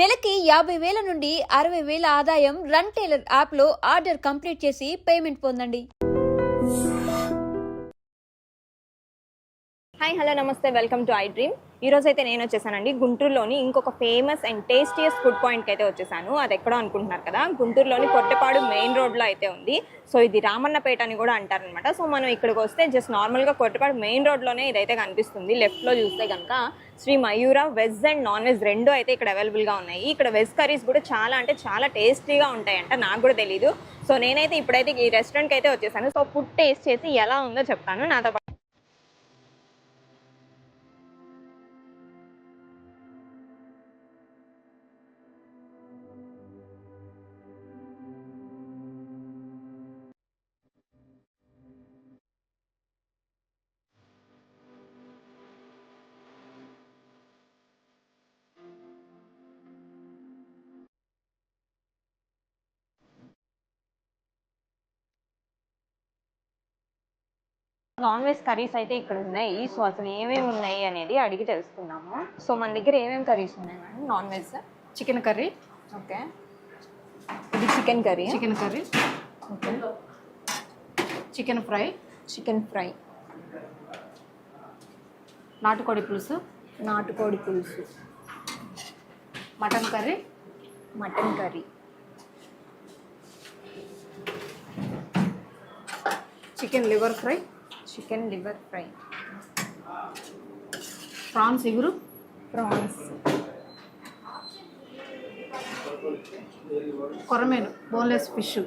నెలకి యాభై వేల నుండి అరవై వేల ఆదాయం రన్ టైలర్ యాప్లో ఆర్డర్ కంప్లీట్ చేసి పేమెంట్ పొందండి. హాయ్ హలో నమస్తే వెల్కమ్ టు ఐ డ్రీమ్ ఈ రోజు అయితే నేను వచ్చేసానండి. గుంటూరులోని ఇంకొక ఫేమస్ అండ్ టేస్టియస్ట్ ఫుడ్ పాయింట్కి అయితే వచ్చేసాను. అది ఎక్కడో అనుకుంటున్నారు కదా? గుంటూరులోని కొట్టపాడు మెయిన్ రోడ్లో అయితే ఉంది. సో ఇది రామన్నపేట అని కూడా అంటారనమాట సో మనం ఇక్కడికి వస్తే జస్ట్ నార్మల్గా కొట్టపాడు మెయిన్ రోడ్లోనే ఇదైతే కనిపిస్తుంది. లెఫ్ట్లో చూస్తే కనుక Shri Mayura veg and non veg రెండు అయితే ఇక్కడ అవైలబుల్గా ఉన్నాయి. ఇక్కడ వెజ్ కర్రీస్ కూడా చాలా అంటే చాలా టేస్టీగా ఉంటాయంట. నాకు కూడా తెలీదు. సో నేనైతే ఇప్పుడైతే ఈ రెస్టారెంట్కి అయితే వచ్చేసాను. సో ఫుడ్ టేస్ట్ చేసి ఎలా ఉందో చెప్తాను. నాతో పాటు నాన్ వెజ్ కర్రీస్ అయితే ఇక్కడ ఉన్నాయి. సో అసలు ఏమేమి ఉన్నాయి అనేది అడిగి తెలుసుకుందాము. సో మన దగ్గర ఏమేమి కర్రీస్ ఉన్నాయి madam non veg chicken curry okay. ఇది chicken curry chicken curry okay. Chicken fry chicken fry నాటుకోడి పులుసు. నాటుకోడి పులుసు. Mutton curry. Mutton curry. Chicken liver fry chicken liver fry. Prawns ఇగురు ప్రాన్స్ కొరమేను బోన్లెస్ ఫిష్.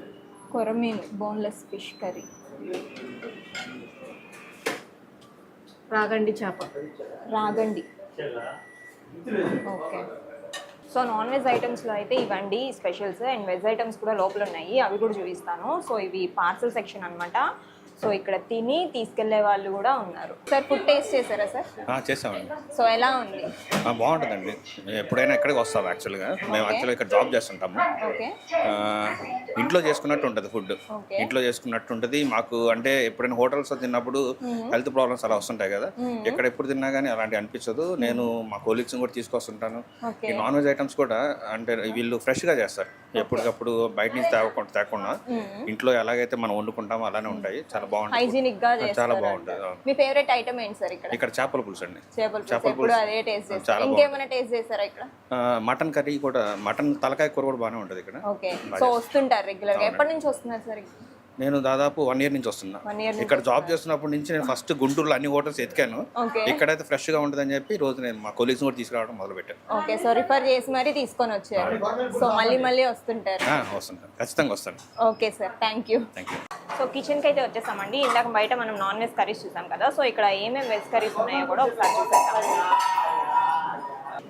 కొరమీన్ బోన్లెస్ ఫిష్ కర్రీ. రాగండి చేప. రాగండి. ఓకే. సో నాన్ వెజ్ ఐటమ్స్లో అయితే ఇవ్వండి స్పెషల్స్ అండ్ వెజ్ ఐటమ్స్ కూడా లోపల ఉన్నాయి అవి కూడా చూపిస్తాను. సో ఇవి పార్సల్ సెక్షన్ అన్నమాట. సో ఇక్కడ తిని తీసుకెళ్ళే వాళ్ళు కూడా ఉన్నారు. సార్ ఫుడ్ టేస్ట్ చేశారా సార్? ఆ, చేసామండి సో ఎలా ఉంది? ఆ, బాగుంటుందండి. ఎప్పుడైనా ఇక్కడికి వస్తాం యాక్చువల్గా మేము యాక్చువల్గా ఇక్కడ జాబ్ చేస్తుంటాము. ఓకే ఆ, ఇంట్లో చేసుకున్నట్టు ఉంటుంది ఫుడ్. ఇంట్లో చేసుకున్నట్టు ఉంటుంది. మాకు అంటే ఎప్పుడైనా హోటల్స్ తిన్నప్పుడు హెల్త్ ప్రాబ్లమ్స్ అలా వస్తుంటాయి కదా. ఎక్కడ ఎప్పుడు తిన్నా కానీ అలాంటి అనిపించదు. నేను మా కోలీగ్స్ కూడా తీసుకొస్తుంటాను. ఈ నాన్ వెజ్ ఐటమ్స్ కూడా అంటే వీళ్ళు ఫ్రెష్గా చేస్తారు. ఎప్పటికప్పుడు బయట నుంచి తేకుండా తేకుండా ఇంట్లో ఎలాగైతే మనం వండుకుంటామో అలానే ఉంటాయి. చాలా బాగుంటుంది. హైజీనిక్గా చాలా బాగుంటుంది. మీ ఫేవరెట్ ఐటమ్ ఏంటి సార్ ఇక్కడ? ఇక్కడ చేపల పులుసు అండి. చేపల పులుసు. అదే టేస్ట్ చేస్తారు. ఇంకేమైనా టేస్ట్ చేస్తారా ఇక్కడ? మటన్ కర్రీ కూడా మటన్ తలకాయ కూర కూడా బాగానే ఉంటుంది ఇక్కడ. ఓకే. సో వస్తుంటారు రెగ్యులర్గా. ఎప్పటి నుంచి వస్తున్నారు సార్? నేను దాదాపు వన్ ఇయర్ నుంచి వస్తున్నా. ఇక్కడ జాబ్ చేస్తున్నప్పటి నుంచి నేను ఫస్ట్ గుంటూరులో అన్ని హోటల్స్ ఎతికాను. ఇక్కడైతే ఫ్రెష్గా ఉంటుందని చెప్పి రోజు నేను మా కొలీగ్స్ కూడా తీసుకురావడం మొదలు పెట్టాను ఓకే సో రిఫర్ చేసి మరీ తీసుకొని వచ్చారు. సో మళ్ళీ మళ్ళీ వస్తుంటారు. ఆ, వస్తాను ఖచ్చితంగా వస్తాను. Okay sir thank you thank you so కిచెన్కి అయితే వచ్చేసామండి. ఇందాక బయట మనం నాన్ వెజ్ కర్రీస్ చూసాం కదా. సో ఇక్కడ ఏమేమి వెజ్ కర్రీస్ ఉన్నాయో కూడా ఒకసారి చూసేద్దాం.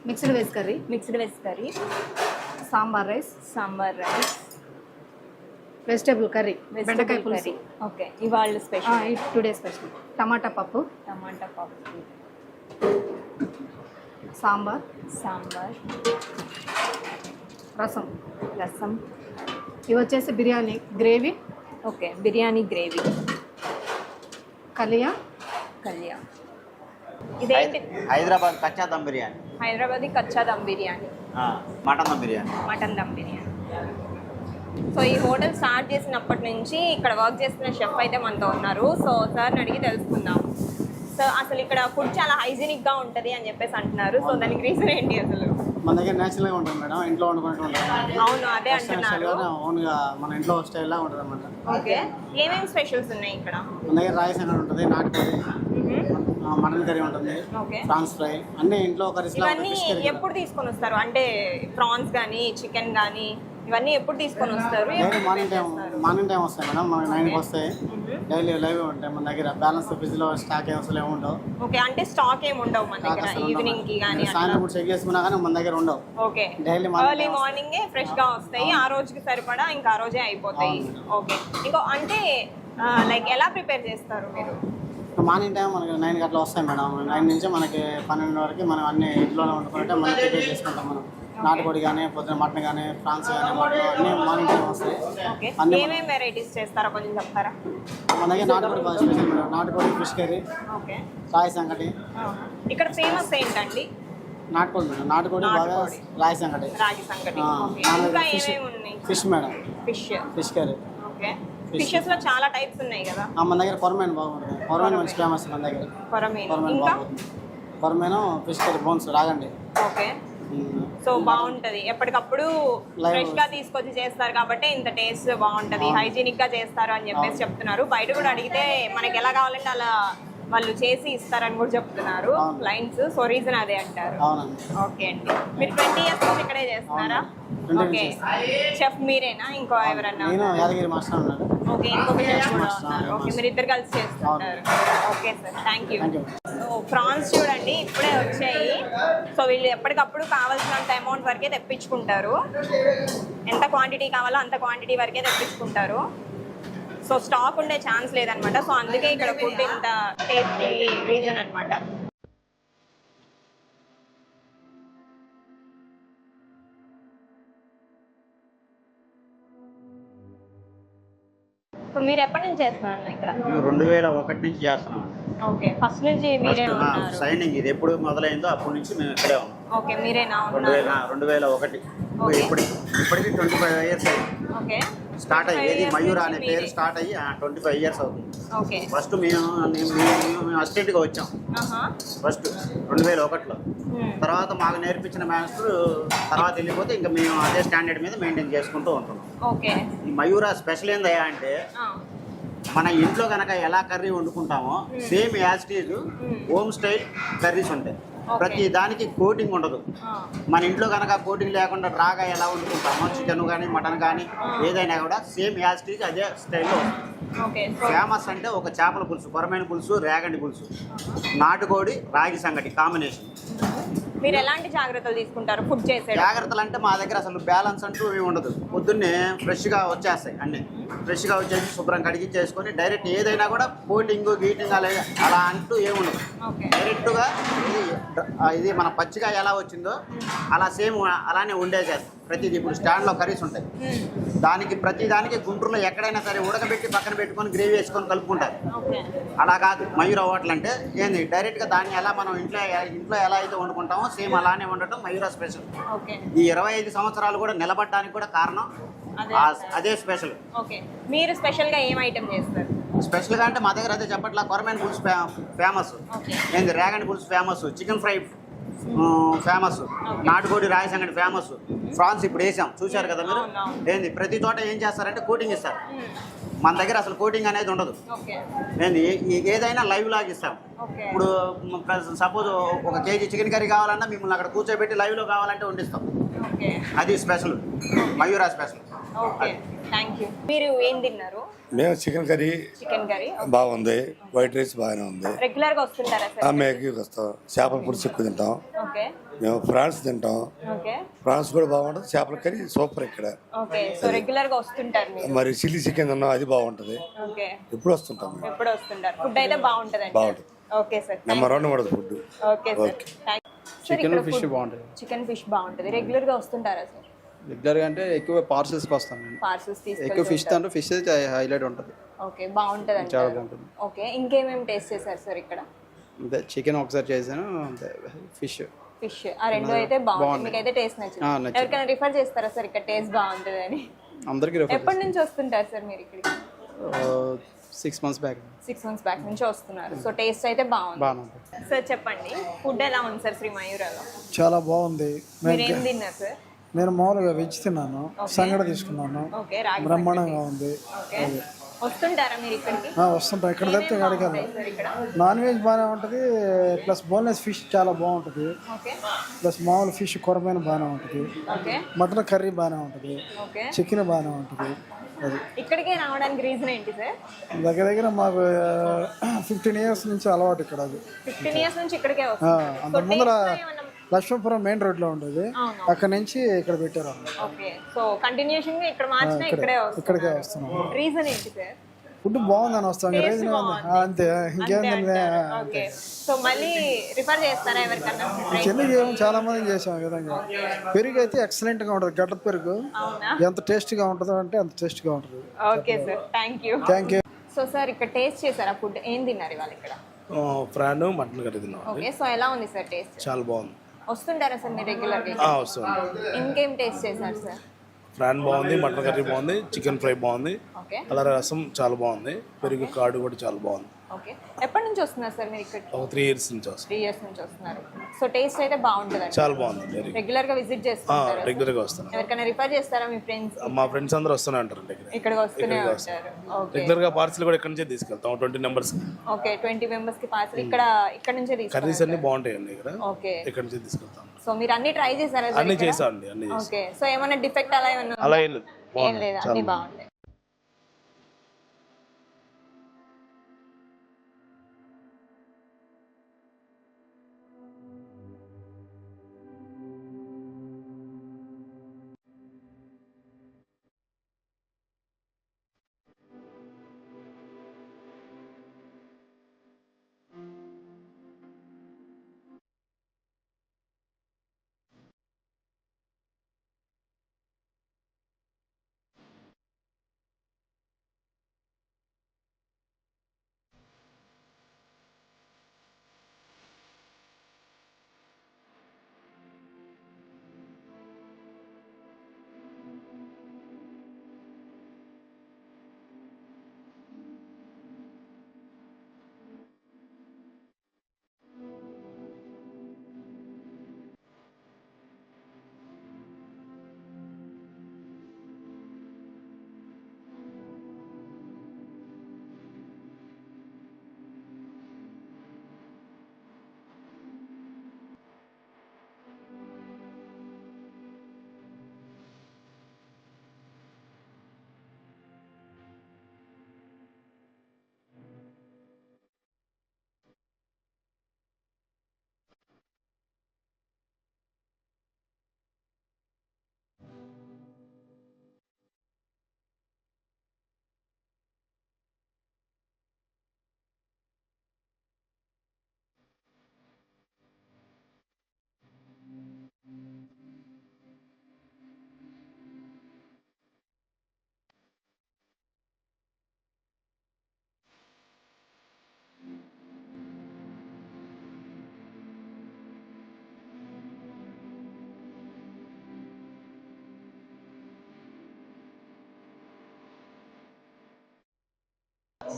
Mixed veg curry mixed veg curry sambar rice. Sambar rice. Vegetable curry బెండకాయ పులుసు. ఓకే ఇవాళ స్పెషల్ టుడే స్పెషల్ టమాటా పప్పు. టమాటా పప్పు. సాంబార్. సాంబార్. రసం. రసం. ఇవి వచ్చేసి biryani gravy okay biryani gravy. Kaliya కళ్యా ఇదేంటి? హైదరాబాద్ కచ్చా దమ్ బిర్యానీ. హైదరాబాదీ కచ్చా దమ్ బిర్యానీ. ఆ, mutton dum biryani. Mutton dum biryani. So ఈ హోటల్ స్టార్ట్ చేసినప్పటి నుంచి ఇక్కడ వర్క్ చేస్తున్న షెఫ్ అయితే మనతో ఉన్నారు. సో సార్ని అడిగి తెలుసుకుందాం. సో అసలు ఇక్కడ ఫుడ్ చాలా హైజీనిక్గా ఉంటది అని చెప్పేసి అంటున్నారు. సో దానికి రీజన్ ఏంటి అసలు? మన దగ్గర నేచురల్గా ఉంటుంది మేడం. ఇంట్లో ఉంటుంది. అవును అదే అంటున్నారు. మన ఇంట్లో స్టైల్లా ఉంటుంది అనమాట ఓకే. ఏమేమి స్పెషల్స్ ఉన్నాయి ఇక్కడ? మన దగ్గర రైస్ అనేది ఉంటుంది నాటుకోడి మటన్ కర్రీ ఉంటుంది ఓకే. ప్రాన్స్ ఫ్రై అన్ని ఇంట్లో కర్రీస్ లా ఇవన్నీ ఎప్పుడు తీసుకొని వస్తారు? అంటే ప్రాన్స్ కానీ చికెన్ కానీ ఇవన్నీ ఎప్పుడు తీసుకొని వస్తారు? Morning time? మార్నింగ్ టైం వస్తాయి మేడం. మనకి నైన్కి వస్తాయి. డైలీ లైవ్ ఉంటాయి మన దగ్గర. బ్యాలెన్స్ ఫ్రిడ్జ్లో స్టాక్ ఏం అసలు ఏమి ఉండవు. ఓకే అంటే స్టాక్ ఏమి ఉండవు మన దగ్గర. ఈవినింగ్కి కానీ సాయంత్రం కూడా చెక్ చేసుకున్నా కానీ మన దగ్గర ఉండవు. ఓకే డైలీ ఎర్లీ మార్నింగ్ ఫ్రెష్గా వస్తాయి ఆ రోజుకి సరిపడా ఇంకా ఆ రోజే అయిపోతాయి. ఓకే ఇంకో అంటే లైక్ ఎలా ప్రిపేర్ చేస్తారు మీరు? మార్నింగ్ టైం మనకి నైన్కి అట్లా వస్తాయి మేడం. నైన్ నుంచి మనకి పన్నెండు వరకు మనం అన్ని ఇంట్లోనే వండుకుంటే మనం ప్రిపేర్ చేసుకుంటాం మనం. నాటుకోడి కానీ పొద్దున మటన్ కానీ ప్రాన్స్ కానీ మటన్ అన్ని మార్నింగ్ టైం వస్తాయి. ఏమేమి వెరైటీస్ చేస్తారో కొంచెం చెప్తారా? మన దగ్గర నాటుకోడి బాగా స్పెషల్ మేడం. నాటుకోడి ఫిష్ కర్రీ ఓకే. రాయి సంగటి. ఇక్కడ ఫేమస్ ఏంటండి? నాటుకోడి మేడం. నాటుకోడి బాగా రాయి సంగటి. రాగి fish madam. Fish. Fish curry. Okay. ఫిషెస్లో చాలా టైప్స్ ఉన్నాయి కదా? మన దగ్గర కొరమేను బాగుంటుంది కొరమేను మంచి ఫేమస్ మన దగ్గర. కొరమీన్. బాగుంటుంది కొరమేను ఫిష్ కర్రీ బోన్స్ రాగండి. ఓకే. సో బాగుంటది. ఎప్పటికప్పుడు. ఫ్రెష్గా తీసుకొచ్చి చేస్తారు కాబట్టి ఇంత టేస్ట్ బాగుంటది. హైజీనిక్గా చేస్తారు అని చెప్పేసి చెప్తున్నారు. బయట కూడా అడిగితే మనకి ఎలా కావాలంటే అలా వాళ్ళు చేసి ఇస్తారని కూడా చెప్తున్నారు. క్లయింట్స్ సో రీజన్ అదే అంటారు. ఓకే అండి. మీరు ట్వంటీ ఇయర్స్ నుంచి ఇక్కడే చేస్తున్నారా? అవును. 20 ఓకే చెఫ్ మీరేనా? ఇంకో ఎవరన్నా ఓకే ఇంకొక చెఫ్ కూడా ఉన్నారు. ఓకే మీరు ఇద్దరు కలిసి చేస్తుంటారు. Okay sir thank you prawns చూడండి ఇప్పుడే వచ్చాయి. సో వీళ్ళు ఎప్పటికప్పుడు కావాల్సినంత అమౌంట్ వరకే తెప్పించుకుంటారు. ఎంత క్వాంటిటీ కావాలో అంత క్వాంటిటీ వరకే తెప్పించుకుంటారు. సో స్టాక్ ఉండే ఛాన్స్ లేదనమాట. సో అందుకే ఇక్కడ ఫుడ్ ఇంత టేస్టీ రీజన్ అనమాట. మీరు ఎప్పటి నుంచి చేస్తున్నారు ఇక్కడ? రెండు వేల ఒకటి నుంచి చేస్తున్నాను ఓకే ఫస్ట్ నుంచి మీరే ఉన్నారు. సైనింగ్ ఇది ఎప్పుడు మొదలైందో అప్పటి నుంచి మేము ఇక్కడే ఉన్నాం. ఓకే మీరేనా రెండు వేల రెండు వేల ఒకటి. ఇప్పటికి ఇప్పటికి ట్వంటీ ఫైవ్ ఇయర్స్ అయ్యింది. ఓకే. స్టార్ట్ అయ్యి 25 ఏది? years మయూర అనే పేరు. స్టార్ట్ అయ్యి ట్వంటీ ఫైవ్ ఇయర్స్ అవుతుంది. ఫస్ట్ మేము మేము- అసిస్టెంట్గా వచ్చాం. ఫస్ట్ రెండు వేల ఒకటిలో. Hmm. తర్వాత మాకు నేర్పించిన మాస్టర్ తర్వాత వెళ్ళిపోతే ఇంకా మేము అదే స్టాండర్డ్ మీద మెయింటైన్ చేసుకుంటూ ఉంటున్నాం. ఈ మయూర స్పెషల్ ఏందయ్యా అంటే మన ఇంట్లో కనుక ఎలా curry వండుకుంటామో same as it is home style curries ఉంటాయి. ప్రతి దానికి కోటింగ్ ఉండదు. మన ఇంట్లో కనుక కోటింగ్ లేకుండా రాగా ఎలా వండుకుంటామో చికెన్ కానీ మటన్ కానీ ఏదైనా కూడా సేమ్ యాజిటీజ్ అదే స్టైల్లో ఫేమస్ అంటే ఒక చేపల పులుసు కొరమైన పులుసు రేగండి పులుసు. నాటుకోడి రాగి సంగటి కాంబినేషన్. మీరు ఎలాంటి జాగ్రత్తలు తీసుకుంటారు ఫుడ్ చేసే జాగ్రత్తలు అంటే మా దగ్గర అసలు బ్యాలెన్స్ అంటూ ఏమి ఉండదు. పొద్దున్నే ఫ్రెష్గా వచ్చేస్తాయి అన్నీ. ఫ్రెష్గా వచ్చేసి శుభ్రం కడిగి చేసుకొని డైరెక్ట్ ఏదైనా కూడా కోటింగ్ గీటింగ్ అలా అలా అంటూ ఏమి ఉండదు ఓకే. డైరెక్ట్గా ఇది మన పచ్చిగా ఎలా వచ్చిందో అలా సేమ్ అలానే ఉండేసేస్తాం ప్రతిదీ. ఇప్పుడు స్టాండ్లో కర్రీస్ ఉంటాయి. దానికి ప్రతి దానికి గుంటూరులో ఎక్కడైనా సరే ఉడకబెట్టి పక్కన పెట్టుకొని గ్రేవీ వేసుకొని కలుపుకుంటారు. అలా కాదు. మయూర హోటల్ అంటే ఏంది? డైరెక్ట్గా దాన్ని ఎలా మనం ఇంట్లో ఇంట్లో ఎలా అయితే వండుకుంటామో సేమ్ అలానే ఉండటం మయూర స్పెషల్. ఈ ఇరవై ఐదు సంవత్సరాలు కూడా నిలబడడానికి కూడా కారణం అదే స్పెషల్ ఓకే. మీరు స్పెషల్గా ఏం ఐటమ్ చేస్తారు? స్పెషల్గా అంటే మా దగ్గర అదే చెప్పట్లా కొరమైన పులుసు ఫేమస్. ఏంది రేగండి పులుసు ఫేమస్ చికెన్ ఫ్రై ఫేమస్. నాటుకోడి రాయి సంగటి ఫేమస్. ఫ్రాన్స్ ఇప్పుడు వేసాం. చూశారు కదా మీరు. ఏంది ప్రతి చోట ఏం చేస్తారంటే కోటింగ్ ఇస్తారు. మన దగ్గర అసలు కోటింగ్ అనేది ఉండదు. ఏంది ఏదైనా లైవ్ లాగా ఇస్తాం. ఇప్పుడు సపోజ్ ఒక కేజీ చికెన్ కర్రీ కావాలన్నా మిమ్మల్ని అక్కడ కూర్చోబెట్టి లైవ్లో కావాలంటే వండిస్తాం. అది స్పెషల్. మయూరా స్పెషల్. మీరు ఏం తిన్నారు? మేము చికెన్ కర్రీ చికెన్ కర్రీ. బాగుంది. వైట్ రైస్ బాగానే ఉంది. రెగ్యులర్గా వస్తుంటారా ఆ సార్ మేకి వస్తాం. చేపల పులుసు ఎక్కువ తింటాం. ఓకే. మేము ఫ్రాన్స్ తింటాం. ఓకే. ఫ్రాన్స్ కూడా బాగుంటుంది. చేపల కర్రీ సూపర్ ఇక్కడ. ఓకే. సో రెగ్యులర్గా వస్తుంటారు మీరు. మరి చిల్లీ చికెన్ తిన్నాం అది బాగుంటుంది. ఓకే. ఎప్పుడు వస్తుంటాం ఎప్పుడు వస్తుంటారు? ఫుడ్ అయితే బాగుంటుందండి. బాగుంటుంది. Okay sir. నెంబర్ వన్ ఉండదు food. Okay sir. Chicken fish బాగుంటుంది. చికెన్ ఫిష్ బాగుంటుంది. రెగ్యులర్గా వస్తుంటారా సార్? రెగ్యులర్గా అంటే ఎక్కువ పార్సల్స్కి వస్తాం నేను. పార్సల్స్ ఎక్కువ ఫిష్ తండ్రి ఫిష్ అయితే హైలైట్ ఉంటుంది. ఓకే బాగుంటుంది చాలా బాగుంటుంది. ఓకే ఇంకేమేమి టేస్ట్ చేశారు సార్ ఇక్కడ? అంతే చికెన్ ఒకసారి చేశాను అంతే ఫిష్ ఫిష్ ఆ రెండు అయితే బాగుంది. మీకు అయితే టేస్ట్ నచ్చింది. ఆ, నచ్చింది. ఎవరికైనా రిఫర్ చేస్తారా సార్ ఇక్కడ టేస్ట్ బాగుంటుంది అని అందరికీ ఎప్పటి నుంచి వస్తుంటారు సార్ మీరు ఇక్కడికి? Six months back six months back నుంచి వస్తున్నారు. సో టేస్ట్ అయితే బాగుంది. సార్ చెప్పండి. ఫుడ్ ఎలా ఉంది సార్ శ్రీ మయూరాలో? చాలా బాగుంది. మీరు ఏం తిన్నారు సార్ నేను మామూలుగా వెజ్ తిన్నాను సంగడ తీసుకున్నాను. బ్రహ్మాండంగా ఉంది. వస్తుంటారా మీరు ఇక్కడికి? ఆ, వస్తుంటా. ఇక్కడ తప్పితే అడగాలి నాన్ వెజ్ బాగానే ఉంటుంది ప్లస్ బోన్లెస్ ఫిష్ చాలా బాగుంటుంది. ప్లస్ మామూలు ఫిష్ కొరమైన బాగానే ఉంటుంది. మటన్ కర్రీ బాగానే ఉంటుంది. చికెన్ బాగానే ఉంటుంది. అది. ఇక్కడికే రావడానికి రీజన్ ఏంటి సార్? దగ్గర దగ్గర మాకు ఫిఫ్టీన్ ఇయర్స్ నుంచి అలవాటు ఇక్కడ అది. ఫిఫ్టీన్ ఇయర్స్ నుంచి ఇక్కడికే అంత ముందర లక్ష్మీపురం మెయిన్ రోడ్లో ఉండేది. అవును. అక్కడ నుంచి ఇక్కడ పెట్టారు ఓకే. సో కంటిన్యూషన్గా ఇక్కడ మార్చినా ఇక్కడే. ఇక్కడికే వస్తుంది వస్తున్నాం రీజన్ ఏంటి సార్? ఫుడ్ బాగుందని వస్తాం రీజన్. అంతే. ఇంకేందండి ఓకే. సో మళ్ళీ రిఫర్ చేస్తారా ఎవరికన్నా? చెల్లి ఏమో చాలా మంది చేసాం ఈ విధంగా పెరుగు అయితే ఎక్సలెంట్గా ఉంటుంది. గడ్డ పెరుగు. ఎంత టేస్ట్గా ఉంటుందో అంటే అంత టేస్ట్గా ఉంటుంది. Okay sir. Thank you thank you so sir ఇక్కడ టేస్ట్ చేశారా? ఫుడ్ ఏం తిన్నారు ఇవాళ ఇక్కడ? ప్రాన్ మటన్ కర్రీ తిన్నాం ఓకే. సో ఎలా ఉంది సార్ టేస్ట్? చాలా బాగుంది. వస్తుంటారా సార్ మీరు రెగ్యులర్గా వస్తుంది ఇంకేం టేస్ట్ చేశారు సార్? ప్రాన్ బాగుంది మటన్ కర్రీ బాగుంది చికెన్ ఫ్రై బాగుంది అలా రసం చాలా బాగుంది పెరుగు కార్డు కూడా చాలా బాగుంది. ఓకే. ఎప్పటి నుంచి వస్తున్నారు సార్ మీరు ఇక్కడ ఒక త్రీ ఇయర్స్ నుంచి వస్తుంది త్రీ ఇయర్స్ నుంచి వస్తున్నారు. సో టేస్ట్ అయితే బాగుంటుంది చాలా బాగుంది వెరీ రెగ్యులర్గా విజిట్ చేస్తుంటారు? రెగ్యులర్గా వస్తాను ఎవరికైనా రిఫర్ చేస్తారా మీ ఫ్రెండ్స్? మా ఫ్రెండ్స్ అందరూ వస్తూనే ఉంటారు ఇక్కడికి వస్తూనే ఉంటారు. ఓకే. రెగ్యులర్గా పార్సల్ కూడా ఇక్కడి నుంచే తీసుకెళ్తాం ట్వంటీ నెంబర్స్ ఓకే ట్వంటీ మెంబర్స్కి పార్సల్ ఇక్కడ ఇక్కడ నుంచే కర్రీస్ తీసుకుంటారు అన్ని బాగుంటాయండి ఇక్కడ. ఓకే. ఇక్కడి నుంచే తీసుకెళ్తాం. సో మీరు అన్ని ట్రై చేశారా అన్ని ఇక్కడ? చేసామండి అన్ని ఓకే. సో ఏమైనా డిఫెక్ట్ అలా ఏమైనా? అలా ఏం లేదు. అన్ని. బాగుంటాయి.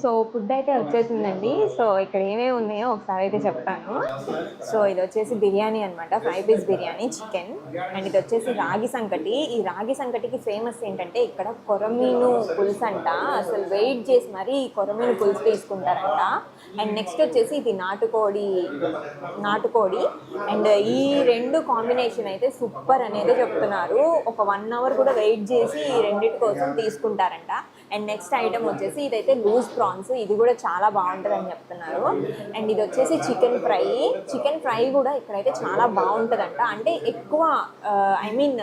సో ఫుడ్ అయితే వచ్చేసిందండి. సో ఇక్కడ ఏమేమి ఉన్నాయో ఒకసారి అయితే చెప్తాను. సో ఇది వచ్చేసి బిర్యానీ అనమాట fry piece biryani chicken and ఇది వచ్చేసి రాగి సంకటి. ఈ రాగి సంకటికి ఫేమస్ ఏంటంటే ఇక్కడ కొరమీను పులుసు అంట అసలు వెయిట్ చేసి మరీ ఈ కొరమీను పులుసు తీసుకుంటారంట. అండ్ నెక్స్ట్ వచ్చేసి ఇది నాటుకోడి నాటుకోడి. అండ్ ఈ రెండు కాంబినేషన్ అయితే సూపర్ అనేది చెప్తున్నారు. ఒక వన్ అవర్ కూడా వెయిట్ చేసి ఈ రెండింటి కోసం తీసుకుంటారంట. అండ్ నెక్స్ట్ ఐటమ్ వచ్చేసి ఇదైతే లూజ్ ప్రాన్స్ ఇది కూడా చాలా బాగుంటుంది అని చెప్తున్నారు. అండ్ ఇది వచ్చేసి చికెన్ ఫ్రై చికెన్ ఫ్రై కూడా ఇక్కడైతే చాలా బాగుంటుందంట. అంటే ఎక్కువ uh, ఐ మీన్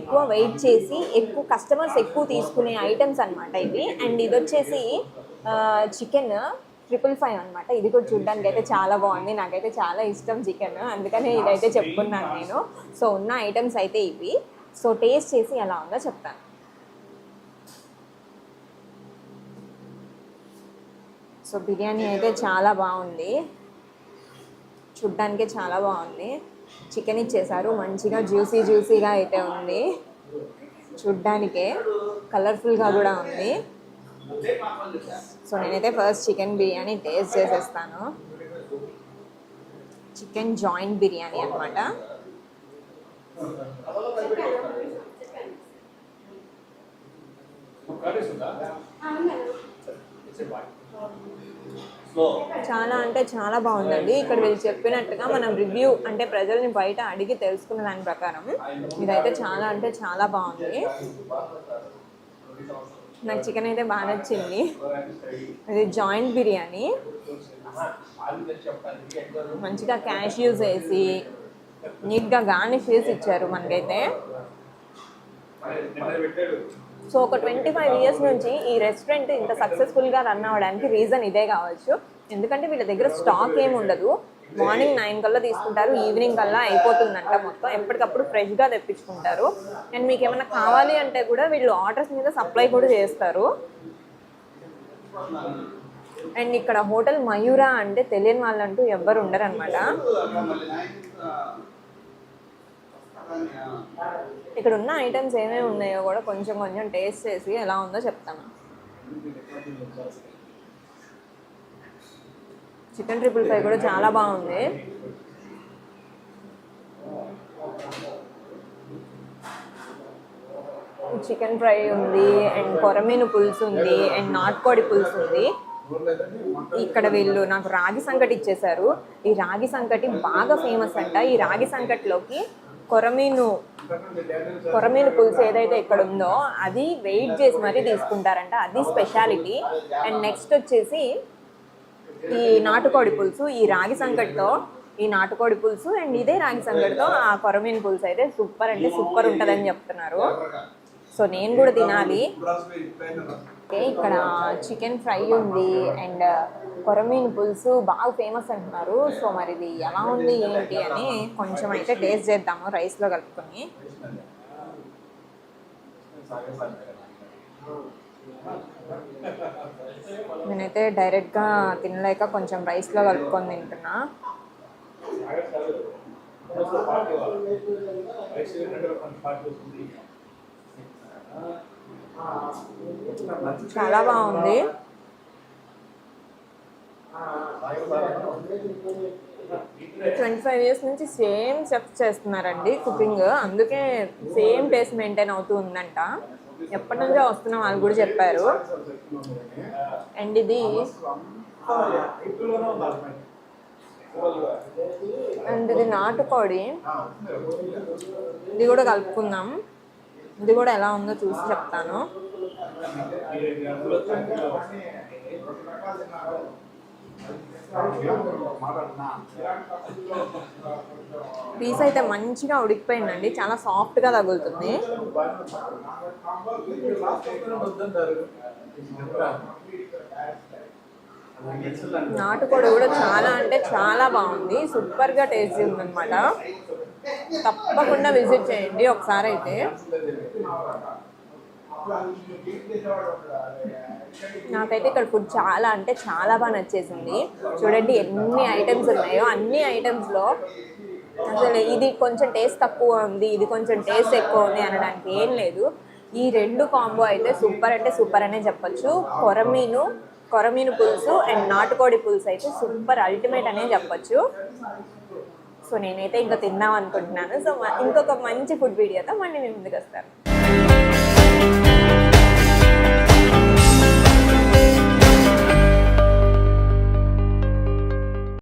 ఎక్కువ వెయిట్ చేసి ఎక్కువ కస్టమర్స్ ఎక్కువ తీసుకునే ఐటమ్స్ అనమాట ఇవి. అండ్ ఇది వచ్చేసి చికెన్ ట్రిపుల్ ఫైవ్ అనమాట ఇది కూడా చూడడానికి అయితే చాలా బాగుంది. నాకైతే చాలా ఇష్టం చికెన్ అందుకనే ఇదైతే చెప్పుకున్నాను నేను. సో ఉన్న ఐటమ్స్ అయితే ఇవి. సో టేస్ట్ చేసి ఎలా ఉందో చెప్తాను. సో బిర్యానీ అయితే చాలా బాగుంది. చూడ్డానికి చాలా బాగుంది. చికెన్ ఇచ్చేసారు. మంచిగా జ్యూసీ జ్యూసీగా అయితే ఉంది. చూడ్డానికే కలర్ఫుల్గా కూడా ఉంది. సో నేనైతే ఫస్ట్ చికెన్ బిర్యానీ టేస్ట్ చేసేస్తాను. చికెన్ జాయింట్ బిర్యానీ అనమాట చాలా అంటే చాలా బాగుందండి. ఇక్కడ వీళ్ళు చెప్పినట్టుగా మనం రివ్యూ అంటే ప్రజల్ని బయట అడిగి తెలుసుకున్న దాని ప్రకారం ఇదైతే చాలా అంటే చాలా బాగుంది. నాకు చికెన్ అయితే బాగా నచ్చింది. ఇది జాయింట్ బిర్యానీ. మంచిగా క్యాష్యూస్ వేసి నీట్గా గార్నిష్ చేసి ఇచ్చారు మనకైతే. సో ఒక ట్వంటీ ఫైవ్ ఇయర్స్ నుంచి ఈ రెస్టారెంట్ ఇంత సక్సెస్ఫుల్గా రన్ అవ్వడానికి రీజన్ ఇదే కావచ్చు. ఎందుకంటే వీళ్ళ దగ్గర స్టాక్ ఏమి ఉండదు. మార్నింగ్ నైన్ కల్లా తీసుకుంటారు ఈవినింగ్ కల్లా అయిపోతుందంట మొత్తం. ఎప్పటికప్పుడు ఫ్రెష్గా తెప్పించుకుంటారు. అండ్ మీకు ఏమైనా కావాలి అంటే కూడా వీళ్ళు ఆర్డర్స్ మీద సప్లై కూడా చేస్తారు. అండ్ ఇక్కడ హోటల్ మయూరా అంటే తెలియని వాళ్ళంటూ ఎవ్వరు ఉండరు అనమాట ఇక్కడ ఉన్న ఐటమ్స్ ఏమేమి ఉన్నాయో కూడా కొంచెం కొంచెం టేస్ట్ చేసి ఎలా ఉందో చెప్తాను. చికెన్ ట్రిపుల్ ఫ్రై కూడా చాలా బాగుంది. చికెన్ ఫ్రై ఉంది అండ్ కొరమీను పులుసు ఉంది అండ్ నాటుకోడి పులుసు ఉంది. ఇక్కడ వీళ్ళు నాకు రాగి సంకటి ఇచ్చేశారు. ఈ రాగి సంకటి బాగా ఫేమస్ అంట. ఈ రాగి సంకటిలోకి కొరమీను కొరమీను పులుసు ఏదైతే ఇక్కడ ఉందో అది వెయిట్ చేసి మరీ తీసుకుంటారంట. అది స్పెషాలిటీ అండ్ నెక్స్ట్ వచ్చేసి ఈ నాటుకోడి పులుసు ఈ రాగి సంకటితో ఈ నాటుకోడి పులుసు అండ్ ఇదే రాగి సంకటితో ఆ కొరమీను పులుసు అయితే సూపర్ అంటే సూపర్ ఉంటుందని చెప్తున్నారు. సో నేను కూడా తినాలి. ఓకే ఇక్కడ చికెన్ ఫ్రై ఉంది అండ్ కొరమీన్ పులుసు బాగా ఫేమస్ అంటున్నారు. సో మరి ఇది ఎలా ఉంది ఏంటి అని కొంచెం అయితే టేస్ట్ చేద్దాము రైస్లో కలుపుకొని. నేనైతే డైరెక్ట్గా తినలేక కొంచెం రైస్లో కలుపుకొని తింటున్నా. చాలా బాగుంది. ట్వంటీ ఫైవ్ ఇయర్స్ నుంచి సేమ్ చెఫ్ చేస్తున్నారండి కుకింగ్. అందుకే సేమ్ టేస్ట్ మెయింటైన్ అవుతూ ఉందంట. ఎప్పటి నుంచో వస్తున్నాం వాళ్ళు కూడా చెప్పారు. అండ్ ఇది అండ్ ఇది నాటుకోడి. ఇది కూడా కలుపుకుందాం. ఇది కూడా ఎలా ఉందో చూసి చెప్తాను. పీస్ అయితే మంచిగా ఉడికిపోయిందండి. చాలా సాఫ్ట్గా తగులుతుంది. నాటుకోడి కూడా చాలా అంటే చాలా బాగుంది. సూపర్గా టేస్టీ ఉందన్నమాట. తప్పకుండా విజిట్ చేయండి ఒకసారి అయితే. నాకైతే ఇక్కడ ఫుడ్ చాలా అంటే చాలా బాగా నచ్చేసింది. చూడండి ఎన్ని ఐటమ్స్ ఉన్నాయో అన్ని ఐటమ్స్లో అసలు ఇది కొంచెం టేస్ట్ తక్కువ ఉంది ఇది కొంచెం టేస్ట్ ఎక్కువ ఉంది అనడానికి ఏం లేదు. ఈ రెండు కాంబో అయితే సూపర్ అంటే సూపర్ అనే చెప్పొచ్చు. కొరమీను కొరమీను పులుసు అండ్ నాటుకోడి పులుసు అయితే సూపర్ అల్టిమేట్ అనే చెప్పొచ్చు. సో నేనైతే ఇంకా తిందాం అనుకుంటున్నాను. సో ఇంకొక మంచి ఫుడ్ వీడియోతో మళ్ళీ నేను ముందుకు వస్తాను.